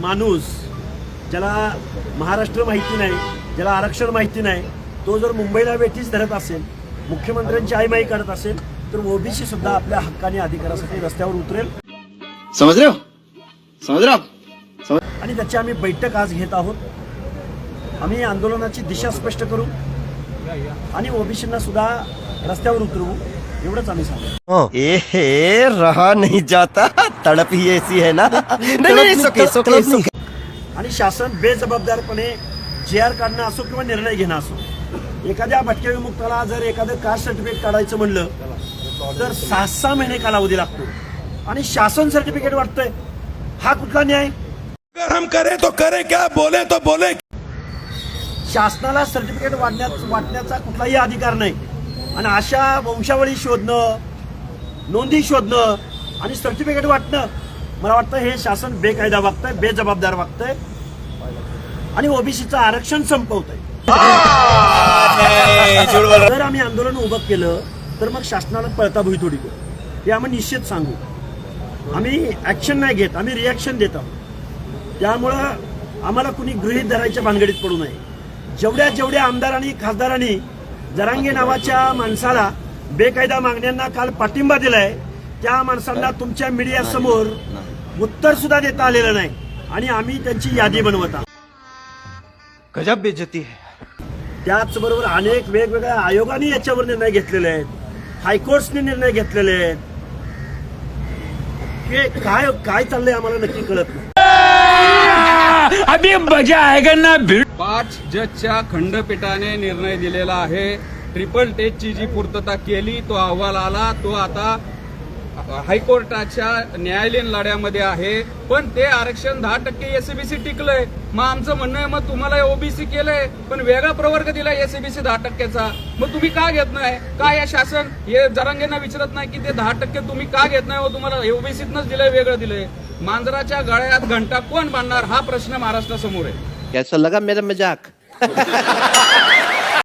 माणूस ज्याला महाराष्ट्र माहिती नाही ज्याला आरक्षण माहिती नाही तो जर मुंबईला वेठीच धरत असेल मुख्यमंत्र्यांची आईमाई करत असेल तर ओबीसी सुद्धा आपल्या हक्काने अधिकारासाठी रस्त्यावर उतरेल. रहे हो? रहे हो? आणि त्याची आम्ही बैठक आज घेत आहोत. आम्ही आंदोलनाची दिशा स्पष्ट करू. आणि ओबीसींना सुद्धा रस्त्यावर उतरवू एवढंच आम्ही सांगू. ए हे रहा नहीं जाता. तड़प ही ऐसी है ना. आणि शासन बेजबाबदारपणे जे आर काढणं असो किंवा निर्णय घेणं असो एखाद्या भटक्या विमुक्ताला जर एखादं कास्ट सर्टिफिकेट काढायचं म्हणलं तर सहा सहा महिने कालावधी लागतो. आणि शासन सर्टिफिकेट वाटतंय हा कुठला न्याय? अगर हम करें तो करें क्या? बोले तो बोले. शासनाला सर्टिफिकेट वाटण्याचा कुठलाही अधिकार नाही. आणि अशा वंशावळी शोधणं नोंदी शोधणं आणि सर्टिफिकेट वाटणं मला वाटतं हे शासन बेकायदा वागतंय बेजबाबदार वागतंय. आणि ओबीसीचं आरक्षण संपवतंय. जर आम्ही आंदोलन उभं केलं तर मग शासनाला पळता भुईतोडी करू. हे आम्ही निश्चित सांगू. आम्ही ऍक्शन नाही घेत आम्ही रिॲक्शन देत आहोत. त्यामुळं आम्हाला कुणी गृहीत धरायच्या भानगडीत पडू नये. जेवढ्या जेवढ्या आमदारांनी खासदारांनी जरांगे नावाच्या माणसाला बेकायदा मागण्यांना काल पाठिंबा दिलाय. त्या माणसांना तुमच्या मीडिया समोर उत्तर सुद्धा देता आलेलं नाही. आणि आम्ही त्यांची यादी बनवत. आहोत गजब बेइज्जती है. त्याचबरोबर अनेक वेगवेगळ्या आयोगाने याच्यावर निर्णय घेतलेले आहेत. हायकोर्ट्सने निर्णय घेतलेले आहेत. हे काय काय चाललंय आम्हाला नक्की कळत नाही. पाच जजच्या खंडपीठाने निर्णय दिलेला आहे. ट्रिपल टेस्टची जी पूर्तता केली तो अहवाल आला. तो आता हायकोर्टाच्या न्यायालयीन लढ्यामध्ये आहे. पण ते आरक्षण दहा टक्के एसबीसी टिकलंय. मग आमचं म्हणणं आहे मग तुम्हाला ओबीसी केलंय. पण वेगळा प्रवर्ग दिलाय एसबीसी दहा टक्क्याचा. मग तुम्ही का घेत नाही? का या शासन? हे जरांगेंना विचारत नाही की ते दहा टक्के तुम्ही का घेत नाही व तुम्हाला ओबीसीतनंच दिलंय वेगळं दिलंय. मांजराच्या गळ्यात घंटा कोण बांधणार? हा प्रश्न महाराष्ट्रासमोर आहे. कैसा लगा मेरा मजाक.